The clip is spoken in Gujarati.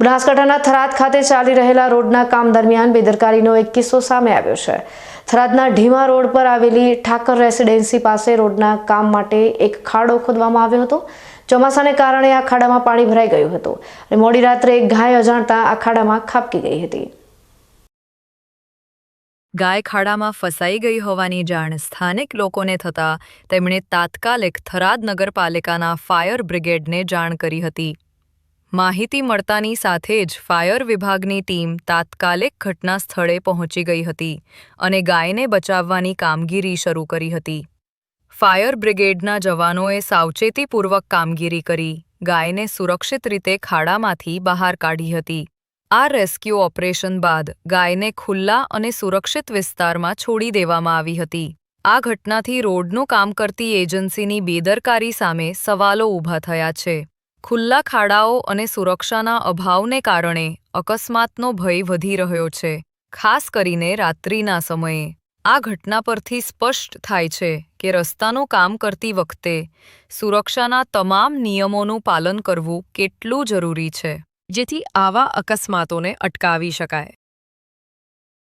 બનાસકાંઠાના થરાદ ખાતે ચાલી રહેલા રોડના કામ દરમિયાન બેદરકારીનો એક કિસ્સો સામે આવ્યો છે. થરાદના ઢીમા રોડ પર આવેલી ઠાકર રેસિડેન્સી પાસે રોડના કામ માટે એક ખાડો ખોદવામાં આવ્યો હતો. ચોમાસાને કારણે આ ખાડામાં પાણી ભરાઈ ગયું હતું અને મોડી રાત્રે એક ગાય અજાણતા આ ખાડામાં ખાબકી ગઈ હતી. ગાય ખાડામાં ફસાઈ ગઈ હોવાની જાણ સ્થાનિક લોકોને થતાં તેમણે તાત્કાલિક થરાદ નગરપાલિકાના ફાયર બ્રિગેડને જાણ કરી હતી. માહિતી મળતાની સાથે જ ફાયર વિભાગની ટીમ તાત્કાલિક ઘટના સ્થળે પહોંચી ગઈ હતી અને ગાયને બચાવવાની કામગીરી શરૂ કરી હતી. ફાયર બ્રિગેડના જવાનોએ સાવચેતીપૂર્વક કામગીરી કરી, ગાયને સુરક્ષિત રીતે ખાડામાંથી બહાર કાઢી હતી. આ રેસ્ક્યુ ઓપરેશન બાદ ગાયને ખુલ્લા અને સુરક્ષિત વિસ્તારમાં છોડી દેવામાં આવી હતી. આ ઘટનાથી રોડનું કામ કરતી એજન્સીની બેદરકારી સામે સવાલો ઊભા થયા છે. ખુલ્લા ખાડાઓ અને સુરક્ષાના અભાવને કારણે અકસ્માતનો ભય વધી રહ્યો છે, ખાસ કરીને રાત્રિના સમયે. આ ઘટના પરથી સ્પષ્ટ થાય છે કે રસ્તાનું કામ કરતી વખતે સુરક્ષાના તમામ નિયમોનું પાલન કરવું કેટલું જરૂરી છે, જેથી આવા અકસ્માતોને અટકાવી શકાય.